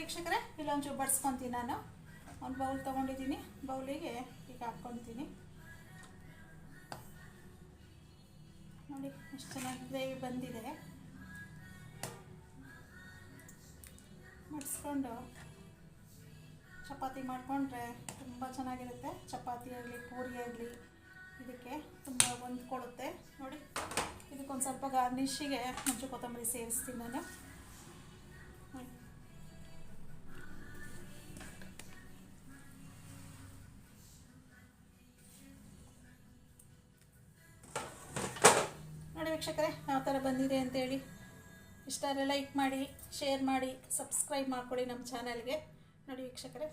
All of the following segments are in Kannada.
ವೀಕ್ಷಕರೇ ಇಲ್ಲೊಂಚೂರು ಬಡ್ಸ್ಕೊತೀನಿ ನಾನು. ಒಂದು ಬೌಲ್ ತೊಗೊಂಡಿದ್ದೀನಿ. ಬೌಲಿಗೆ ಈಗ ಹಾಕ್ಕೊತೀನಿ. ನೋಡಿ, ಎಷ್ಟು ಚೆನ್ನಾಗಿ ಗ್ರೇವಿ ಬಂದಿದೆ. ಮಡಿಸ್ಕೊಂಡು ಚಪಾತಿ ಮಾಡಿಕೊಂಡ್ರೆ ತುಂಬ ಚೆನ್ನಾಗಿರುತ್ತೆ. ಚಪಾತಿ ಆಗಲಿ, ಪೂರಿ ಆಗಲಿ, ಇದಕ್ಕೆ ತುಂಬ ಹೊಂದ್ಕೊಳ್ಳುತ್ತೆ. ನೋಡಿ, ಇದಕ್ಕೊಂದು ಸ್ವಲ್ಪ ಗಾರ್ನಿಶಿಗೆ ಮುಂಚೆ ಕೊತ್ತಂಬರಿ ಸೇರಿಸ್ತೀನಿ ನಾನು. ವೀಕ್ಷಕರೇ ಯಾವ ಥರ ಬಂದಿದೆ ಅಂತೇಳಿ ಇಷ್ಟಾರೆ ಲೈಕ್ ಮಾಡಿ ಶೇರ್ ಮಾಡಿ ಸಬ್ಸ್ಕ್ರೈಬ್ ಮಾಡ್ಕೊಳ್ಳಿ ನಮ್ಮ ಚಾನಲ್ಗೆ. ನೋಡಿ ವೀಕ್ಷಕರೇ.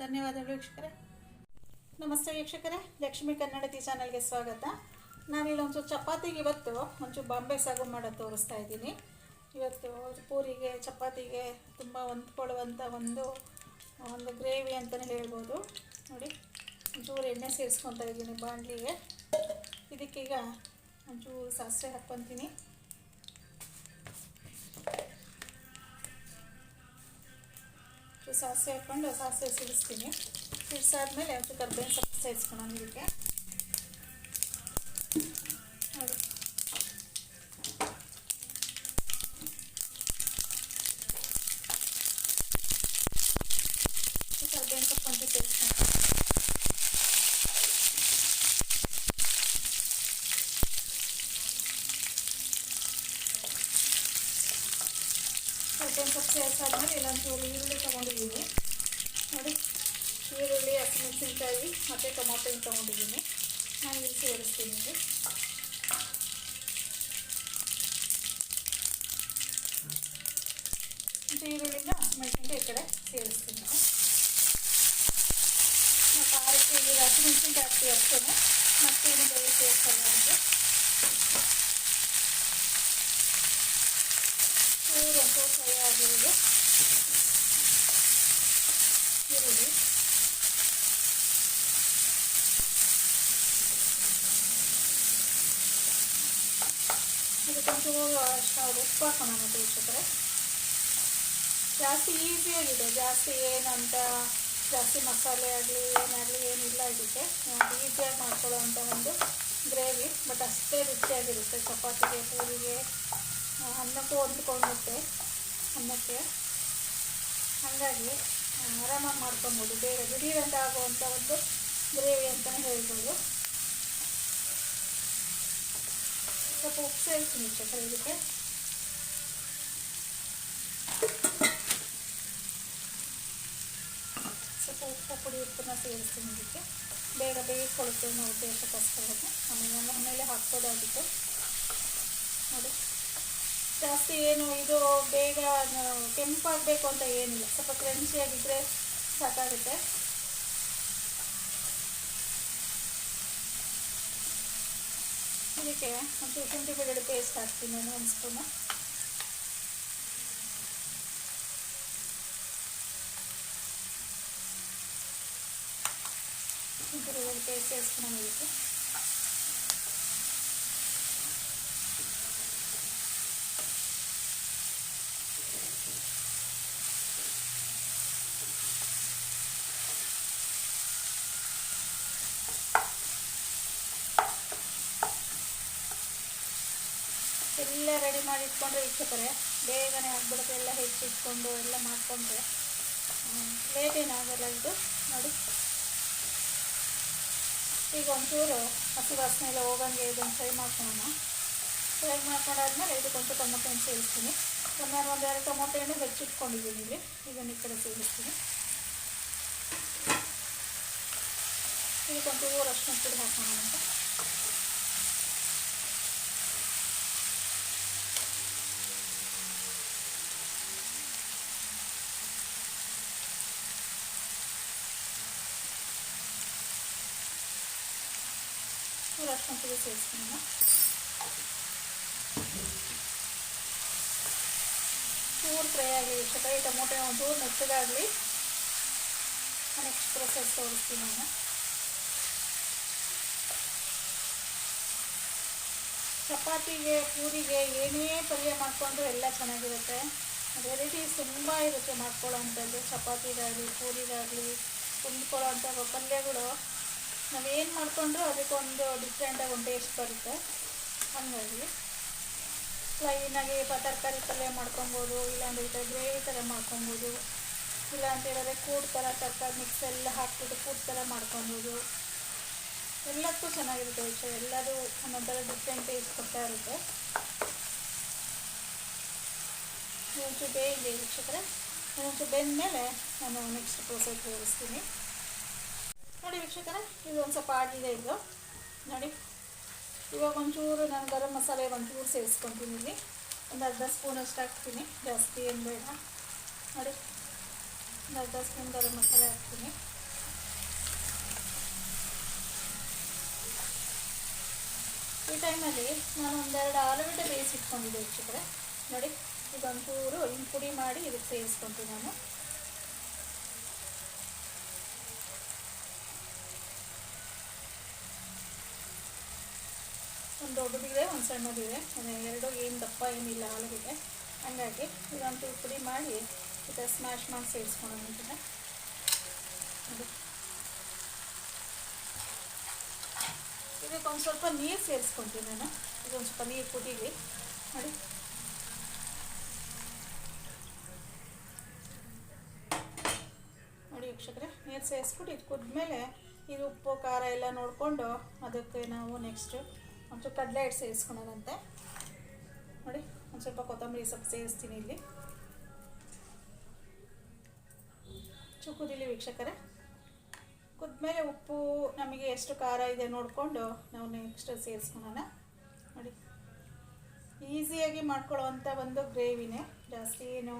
ಧನ್ಯವಾದಗಳು ವೀಕ್ಷಕರೇ. ನಮಸ್ತೆ ವೀಕ್ಷಕರೇ, ಲಕ್ಷ್ಮೀ ಕನ್ನಡತಿ ಚಾನಲ್ಗೆ ಸ್ವಾಗತ. ನಾನಿಲ್ಲಿ ಒಂಚೂರು ಚಪಾತಿಗೆ ಇವತ್ತು ಒಂಚೂರು ಬಾಂಬೆ ಸಾಗು ಮಾಡೋದು ತೋರಿಸ್ತಾ ಇದ್ದೀನಿ. ಇವತ್ತು ಪೂರಿಗೆ, ಚಪಾತಿಗೆ ತುಂಬ ಹೊಂದ್ಕೊಳ್ಳುವಂಥ ಒಂದು ಒಂದು ಗ್ರೇವಿ ಅಂತಲೇ ಹೇಳ್ಬೋದು. ನೋಡಿ, ಒಂಚೂರು ಎಣ್ಣೆ ಸೇರಿಸ್ಕೊತಾ ಇದ್ದೀನಿ ಬಾಣಲಿಗೆ. ಇದಕ್ಕೀಗ ಒಂಚೂರು ಸಾಸಿವೆ ಹಾಕ್ಕೊತೀನಿ. ಒಂಚೂರು ಸಾಸಿವೆ ಹಾಕ್ಕೊಂಡು ಸಾಸಿವೆ ಸಿಡಿಸ್ತೀನಿ. ಸಿಡಿಸಾದ್ಮೇಲೆ ಒಂಚೂರು ಕರ್ಬೇವಿನ ಸೊಪ್ಪು ಸೇರಿಸ್ಕೊಳೋಣ ಇದಕ್ಕೆ. ನೋಡಿ. ಕರ್ಬೇವಿನ ಸೊಪ್ಪು ಒಂಚೂರು ಸೇರಿಸ್ಕೊಂಡು ಸ್ವಲ್ಪ ಸೊಪ್ಪು ಸೇರಿಸಾದ್ಮೇಲೆ ಇಲ್ಲೊಂಚೂರು ಈರುಳ್ಳಿ ತೊಗೊಂಡಿದ್ದೀನಿ ನೋಡಿ ಈರುಳ್ಳಿ ಹಸಿಮೆಣಸಿನ್ಕಾಯಿ ಮತ್ತು ಟೊಮೊಟೊ ಹಿಂಗೆ ತೊಗೊಂಡಿದ್ದೀನಿ ನಾನು ಇಲ್ಲಿ ಸೇರಿಸ್ತೀನಿ ಇದು ಮತ್ತು ಈರುಳ್ಳಿನ ಹಸಿಮೆಣಸಿನ್ಕಾಯಿ ಈ ಕಡೆ ಸೇರಿಸ್ತೀನಿ ನಾನು ಮತ್ತು ಖಾರಕ್ಕೆ ಈಗ ಹಸಿಮೆಣಸಿನ್ಕಾಯಿ ಹಾಕ್ತೀವಿ ಅಷ್ಟೇ ಮತ್ತೇನು ಬೇರೆ ಸೇರಿಸಲ್ಲ ಅಂತ ಚೂರು ಆಗಿರೋದು ಈರುಳ್ಳಿ ಇದಕ್ಕೊಂಚೂರು ಅಷ್ಟು ಉಪ್ಪು ಹಾಕೋಣ ಮತ್ತು ವೀಕ್ಷಕರೆ. ಜಾಸ್ತಿ ಈಸಿಯಾಗಿದೆ ಜಾಸ್ತಿ ಏನಂತ, ಜಾಸ್ತಿ ಮಸಾಲೆ ಆಗಲಿ, ಏನಾಗಲಿ ಏನಿಲ್ಲ ಇದಕ್ಕೆ. ಈಸಿಯಾಗಿ ಮಾಡ್ಕೊಳ್ಳೋವಂಥ ಒಂದು ಗ್ರೇವಿ ಬಟ್ ಅಷ್ಟೇ ರುಚಿಯಾಗಿರುತ್ತೆ. ಚಪಾತಿಗೆ, ಪೂರಿಗೆ ಅನ್ನಕ್ಕೂ ಹೊಂದ್ಕೊಳ್ಳುತ್ತೆ ಅನ್ನಕ್ಕೆ ಹಾಗಾಗಿ ಆರಾಮಾಗಿ ಮಾಡ್ಕೊಬೋದು. ಬೇಗ ದಿಢೀರಂತ ಆಗುವಂಥ ಒಂದು ಗ್ರೇವಿ ಅಂತಲೇ ಹೇಳ್ಬೋದು. ಸ್ವಲ್ಪ ಉಪ್ಪು ಸೇರಿಸ್ತೀನಿ ಚಕ್ರೆ ಇದಕ್ಕೆ ಸ್ವಲ್ಪ ಉಪ್ಪು ಪುಡಿ ಉಪ್ಪನ್ನ ಸೇರಿಸ್ತೀನಿ ಇದಕ್ಕೆ ಬೇಗ ಬೇಯಿಸ್ಕೊಳ್ಳುತ್ತೆ ಅನ್ನೋ ಉದ್ದೇಶಕ್ಕೋಸ್ಕರ ಆಮೇಲೆ ಆಮೇಲೆ ಹಾಕ್ಬೋದಾಗಿತ್ತು. ನೋಡಿ. ಜಾಸ್ತಿ ಏನು ಇದು ಬೇಗ ಕೆಂಪಾಗಬೇಕು ಅಂತ ಏನಿಲ್ಲ. ಸ್ವಲ್ಪ ಕ್ರಂಚಿಯಾಗಿದ್ದರೆ ಸಾಕಾಗುತ್ತೆ. ಇದಕ್ಕೆ ಮತ್ತು ಶುಂಠಿ ಬೆಳ್ಳುಳ್ಳಿ ಪೇಸ್ಟ್ ಹಾಕ್ತೀನಿ ನಾನು, ಒಂದು ಸ್ಪೂನು ಶುಂಠಿ ಬೆಳ್ಳುಳ್ಳಿ ಪೇಸ್ಟ್ ಸೇರಿಸ್ಕೊಂಡು ಇದಕ್ಕೆ ಎಲ್ಲ ರೆಡಿ ಮಾಡಿ ಇಟ್ಕೊಂಡ್ರೆ ಇಟ್ಕೊತಾರೆ ಬೇಗನೆ ಆಗ್ಬಿಡುತ್ತೆ. ಎಲ್ಲ ಹೆಚ್ಚಿಟ್ಕೊಂಡು ಎಲ್ಲ ಮಾಡಿಕೊಂಡ್ರೆ. ಲೇಟ್ ಏನಾಗಲ್ಲ ಇದು. ನೋಡಿ. ಈಗ ಒಂಚೂರು ಹಸಿ ವಾಸನೆ ಎಲ್ಲ ಹೋಗಂಗೆ ಒಂದು ಫ್ರೈ ಮಾಡ್ಕೊಳ್ಳೋಣ ಫ್ರೈ ಮಾಡ್ಕೊಂಡಾದ್ಮೇಲೆ ಇದಕ್ಕೊಂಚು ಟೊಮೊಟೊ ಹಣ್ಣು ಸೇರಿಸ್ತೀನಿ. ಒಂದು ಎರಡು ಟೊಮೊಟೊ ಹಣ್ಣು ಹೆಚ್ಚಿಟ್ಕೊಂಡಿದ್ದೀನಿ ಇಲ್ಲಿ. ಈಗ ಈ ಕಡೆ ಸೇರಿಸ್ತೀನಿ. ಇದಕ್ಕೊಂಚೂರು ಅರ್ಶಿನ ಪುಡಿ ಹಾಕೋಣ ಅಂತ ಚೂರು ಅರ್ಶಿನ ಪುಡಿ ಸೇರಿಸ್ತೀನಿ ಚೂರು ಫ್ರೈ ಆಗಲಿ ಇಷ್ಟಪೈ ಟೊಮೊಟೊ ಒಂಚೂರು ಮೆತ್ತಗಾಗಲಿ ನೆಕ್ಸ್ಟ್ ಪ್ರೊಸೆಸ್ ತೋರಿಸ್ತೀನಿ ನಾನು ಚಪಾತಿಗೆ, ಪೂರಿಗೆ ಏನೇ ಪಲ್ಯ ಮಾಡಿಕೊಂಡ್ರು ಎಲ್ಲ ಚೆನ್ನಾಗಿರುತ್ತೆ. ವೆರೈಟೀಸ್ ತುಂಬ ಇರುತ್ತೆ ಮಾಡ್ಕೊಳ್ಳೋ ಅಂಥದ್ದು ಚಪಾತಿಗಾಗಲಿ, ಪೂರಿಗಾಗಲಿ ಹೊಂದ್ಕೊಳ್ಳೋ ಅಂಥ ಪಲ್ಯಗಳು. ನಾವೇನು ಮಾಡಿಕೊಂಡ್ರೂ ಅದಕ್ಕೊಂದು ಡಿಫ್ರೆಂಟಾಗಿ ಒಂದು ಟೇಸ್ಟ್ ಬರುತ್ತೆ. ಹಾಗಾಗಿ ಪ್ಲೈನಾಗಿ ತರಕಾರಿ ಪಲ್ಯ ಮಾಡ್ಕೊಬೋದು, ಇಲ್ಲಾಂದ್ರೆ ಈ ಥರ ಗ್ರೇವಿ ಥರ ಮಾಡ್ಕೊಬೋದು ಇಲ್ಲ ಅಂತ ಹೇಳಿದ್ರೆ ಕೂಡ್ ಥರ ತರಕಾರಿ ಮಿಕ್ಸ್ ಎಲ್ಲ ಹಾಕ್ಬಿಟ್ಟು ಕೂಡ್ ಥರ ಮಾಡ್ಕೊಬೋದು. ಎಲ್ಲದಕ್ಕೂ ಚೆನ್ನಾಗಿರುತ್ತೆ ವಿಷಯ ಎಲ್ಲರೂ ಒಂದೊಂಥರ ಡಿಫ್ರೆಂಟ್ ಟೇಸ್ಟ್ ಕೊಡ್ತಾ ಇರುತ್ತೆ. ಒಂಚೂರು ಬೇಯಿದೆ ವೀಕ್ಷಕರೆ ಒಂಚೂರು ಬೆಂದ ಮೇಲೆ ನಾನು ನೆಕ್ಸ್ಟ್ ಪ್ರೋಸೆಸ್ ತೋರಿಸ್ತೀನಿ. ನೋಡಿ ವೀಕ್ಷಕರೇ, ಇದು ಒಂದು ಸ್ವಲ್ಪ ಆಗಿದೆ ಇದು. ನೋಡಿ, ಇವಾಗ ಒಂಚೂರು ನಾನು ಗರಂ ಮಸಾಲೆ ಒಂಚೂರು ಸೇರಿಸ್ಕೊತೀನಿ ಇಲ್ಲಿ. ಒಂದು ಅರ್ಧ ಸ್ಪೂನ್ ಅಷ್ಟು ಹಾಕ್ತೀನಿ. ಜಾಸ್ತಿ ಏನು ಬೇಡ. ನೋಡಿ, ಒಂದು ಅರ್ಧ ಸ್ಪೂನ್ ಗರಂ ಮಸಾಲೆ ಹಾಕ್ತೀನಿ. ಈ ಟೈಮಲ್ಲಿ ನಾನು ಒಂದೆರಡು ಆಲೂಗಡ್ಡೆ ಬೇಯಿಸಿಟ್ಕೊಂಡಿದ್ದೆ ಹೆಚ್ಚಿದ್ರೆ ನೋಡಿ, ಇದೊಂಚೂರು ಹಿಂಗೆ ಪುಡಿ ಮಾಡಿ ಇದಕ್ಕೆ ಸೇರಿಸ್ಕೊತೀನಿ ನಾನು. ಒಂದು ದೊಡ್ಡದಿದೆ, ಒಂದು ಸಣ್ಣದಿದೆ. ಎರಡು ಏನು ದಪ್ಪ ಏನಿಲ್ಲ ಆಲೂಗಡ್ಡೆ. ಹಂಗಾಗಿ ಇದೊಂದು ಪುಡಿ ಮಾಡಿ ಥರ ಸ್ಮ್ಯಾಶ್ ಮಾಡಿ ಸೇರಿಸ್ಕೊಳ್ಳೋಣ ಅಂತ ಇದಕ್ಕೆ ಒಂದು ಸ್ವಲ್ಪ ನೀರು ಸೇರಿಸ್ಕೊತೀನಿ ನಾನು. ಇದೊಂದು ಸ್ವಲ್ಪ ನೀರು ಕುದೀಲಿ ನೋಡಿ. ನೋಡಿ ವೀಕ್ಷಕರೇ, ನೀರು ಸೇರಿಸ್ಬಿಟ್ಟು ಇದು ಕುದ್ಮೇಲೆ ಇದು ಉಪ್ಪು, ಖಾರ ಎಲ್ಲ ನೋಡಿಕೊಂಡು ಅದಕ್ಕೆ ನಾವು ನೆಕ್ಸ್ಟು ಸ್ವಲ್ಪ ಕಡಲೆ ಹಿಟ್ಟು ಸೇರಿಸ್ಕೊಳೋದಂತೆ ನೋಡಿ, ಒಂದು ಸ್ವಲ್ಪ ಕೊತ್ತಂಬರಿ ಸೊಪ್ಪು ಸೇರಿಸ್ತೀನಿ ಇಲ್ಲಿ. ಚುಕ್ಕುದಿಲ್ಲಿ ಕುದಿಲಿ ವೀಕ್ಷಕರೇ. ಕುದ್ಮೇಲೆ ಉಪ್ಪು ನಮಗೆ ಎಷ್ಟು ಖಾರ ಇದೆ ನೋಡಿಕೊಂಡು ನಾವು ನೆಕ್ಸ್ಟ್ ಸೇರಿಸ್ಕೊಳೋಣ ನೋಡಿ. ಈಸಿಯಾಗಿ ಮಾಡ್ಕೊಳ್ಳೋವಂಥ ಒಂದು ಗ್ರೇವಿನೇ. ಜಾಸ್ತಿ ಏನು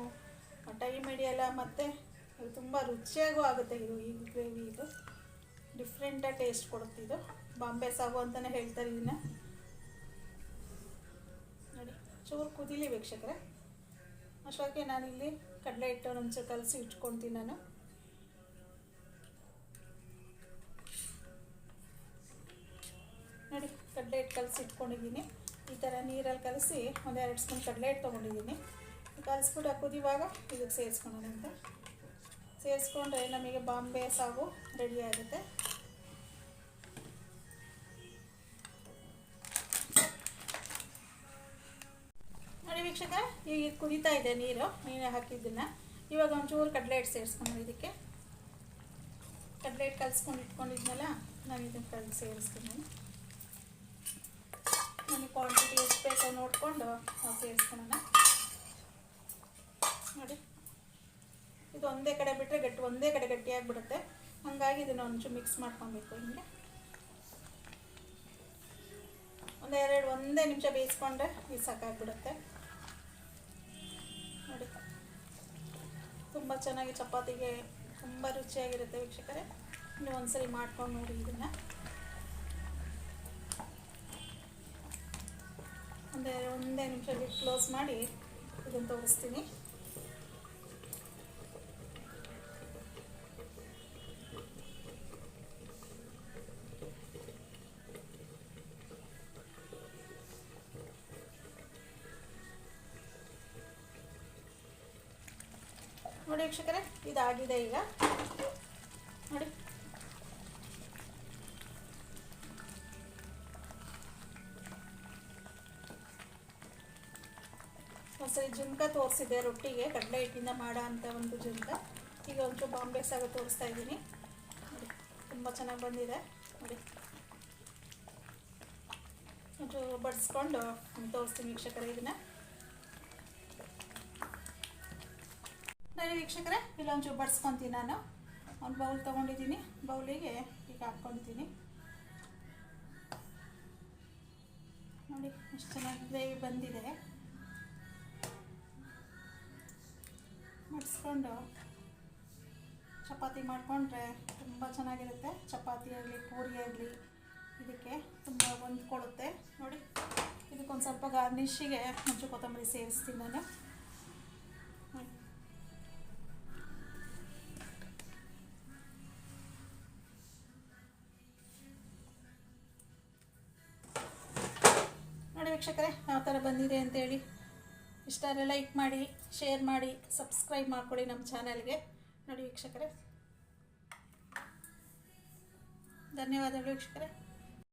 ಟೈಮ್ ಹಿಡಿಯಲ್ಲ ಮತ್ತು ಅದು ತುಂಬ ರುಚಿಯಾಗೂ ಆಗುತ್ತೆ ಇದು, ಈ ಗ್ರೇವಿ ಇದು. ಡಿಫ್ರೆಂಟಾಗಿ ಟೇಸ್ಟ್ ಕೊಡುತ್ತೆ ಇದು. ಬಾಂಬೆ ಸಾಗು ಅಂತಲೇ ಹೇಳ್ತಾರೆ ಇದನ್ನ. ನೋಡಿ, ಚೂರು ಕುದೀಲಿ ವೀಕ್ಷಕರೇ. ಅಷ್ಟೊಕ್ಕೆ ನಾನಿಲ್ಲಿ ಕಡಲೆ ಹಿಟ್ಟು ಒಂಚೂರು ಕಲಸಿ ಇಟ್ಕೊಳ್ತೀನಿ ನಾನು. ಕಡಲೆ ಹಿಟ್ಟು ಕಲಸಿ ಇಟ್ಕೊಂಡಿದ್ದೀನಿ. ಈ ಥರ ನೀರಲ್ಲಿ ಕಲಸಿ ಒಂದೆರಡು ಸ್ಪೂನ್ ಕಡಲೆ ಹಿಟ್ಟು ತೊಗೊಂಡಿದ್ದೀನಿ. ಕಲಿಸ್ಬಿಟ್ಟು ಕುದಿವಾಗ ಇದಕ್ಕೆ ಸೇರಿಸ್ಕೊಳೋಣಂತೆ ಸೇರಿಸ್ಕೊಂಡ್ರೆ ನಮಗೆ ಬಾಂಬೆ ಸಾಗು ರೆಡಿ ಆಗುತ್ತೆ. ನೋಡಿ ವೀಕ್ಷಕ ಈಗ ಕುದೀತಾ ಇದೆ ನೀರು ನೀರು ಹಾಕಿದ್ದನ್ನ. ಇವಾಗ ಒಂಚೂರು ಕಡಲೆ ಹಿಟ್ಟು ಸೇರಿಸ್ಕೊಂಡು ಇದಕ್ಕೆ. ಕಡಲೆ ಹಿಟ್ಟು ಕಲಿಸ್ಕೊಂಡು ಇಟ್ಕೊಂಡಿದ್ನಲ್ಲ, ನಾನು ಇದನ್ನು ಕಲಿಸಿ ಸೇರಿಸ್ತೀನಿ. ಬೇಕೋ ನೋಡಿಕೊಂಡು ನಾವು ಸೇರಿಸ್ಕೊಳ್ಳೋಣ. ನೋಡಿ. ಇದು ಒಂದೇ ಕಡೆ ಬಿಟ್ಟರೆ ಗಟ್ಟಿ, ಒಂದೇ ಕಡೆ ಗಟ್ಟಿಯಾಗಿಬಿಡುತ್ತೆ. ಹಾಗಾಗಿ ಇದನ್ನು ಒಂಚೂರು ಮಿಕ್ಸ್ ಮಾಡ್ಕೊಬೇಕು ಹಿಂಗೆ. ಒಂದೆರಡು ಒಂದೇ ನಿಮಿಷ ಬೇಯಿಸ್ಕೊಂಡ್ರೆ ಈ ಸಾಕಾಗ್ಬಿಡುತ್ತೆ. ನೋಡಿ. ತುಂಬ ಚೆನ್ನಾಗಿ ಚಪಾತಿಗೆ ತುಂಬ ರುಚಿಯಾಗಿರುತ್ತೆ ವೀಕ್ಷಕರೇ. ನೀವು ಒಂದ್ಸರಿ ಮಾಡ್ಕೊಂಡು ನೋಡಿ ಇದನ್ನು. ಒಂದೇ ಒಂದೇ ನಿಮಿಷದಲ್ಲಿ ಕ್ಲೋಸ್ ಮಾಡಿ ಇದನ್ನು ತೋರಿಸ್ತೀನಿ. ನೋಡಿ ವೀಕ್ಷಕರೇ ಇದಾಗಿದೆ ಈಗ. ನೋಡಿ. ಒಂದ್ಸರಿ ಜುನ್ಕ ತೋರಿಸಿದೆ, ರೊಟ್ಟಿಗೆ, ಕಡಲೆ ಹಿಟ್ಟಿಂದ ಮಾಡೋ ಅಂತ ಒಂದು ಜುಮ್ಕ. ಈಗ ಒಂಚೂರು ಬಾಂಬೆ ಸಾಗ ತೋರಿಸ್ತಾ ಇದ್ದೀನಿ. ತುಂಬ ಚೆನ್ನಾಗಿ ಬಂದಿದೆ. ನೋಡಿ. ಒಂಚೂರು ಬಡಿಸ್ಕೊಂಡು ತೋರಿಸ್ತೀನಿ ವೀಕ್ಷಕರೇ ಇದನ್ನ. ನೋಡಿ ವೀಕ್ಷಕರೇ ಇಲ್ಲೊಂಚೂರು ಬಡಿಸ್ಕೊತೀನಿ ನಾನು. ಒಂದು ಬೌಲ್ ತೊಗೊಂಡಿದ್ದೀನಿ. ಬೌಲಿಗೆ ಈಗ ಹಾಕ್ಕೊತೀನಿ. ನೋಡಿ, ಎಷ್ಟು ಚೆನ್ನಾಗಿ ಗ್ರೇವಿ ಬಂದಿದೆ. ಮಡಿಸ್ಕೊಂಡು ಚಪಾತಿ ಮಾಡಿಕೊಂಡ್ರೆ ತುಂಬ ಚೆನ್ನಾಗಿರುತ್ತೆ. ಚಪಾತಿ ಆಗಲಿ, ಪೂರಿ ಆಗಲಿ, ಇದಕ್ಕೆ ತುಂಬ ಹೊಂದ್ಕೊಳ್ಳುತ್ತೆ. ನೋಡಿ, ಇದಕ್ಕೊಂದು ಸ್ವಲ್ಪ ಗಾರ್ನಿಶಿಗೆ ಮುಂಚೆ ಕೊತ್ತಂಬರಿ ಸೇರಿಸ್ತೀನಿ ನಾನು. ನೋಡಿ, ವೀಕ್ಷಕರೇ, ಯಾವ ಥರ ಬಂದಿದೆ ಅಂತೇಳಿ. ಇಷ್ಟಾರೆ ಲೈಕ್ ಮಾಡಿ ಶೇರ್ ಮಾಡಿ ಸಬ್ಸ್ಕ್ರೈಬ್ ಮಾಡ್ಕೊಳ್ಳಿ ನಮ್ಮ ಚಾನಲ್ಗೆ ನೋಡಿ ವೀಕ್ಷಕರೇ. ಧನ್ಯವಾದಗಳು ವೀಕ್ಷಕರೇ.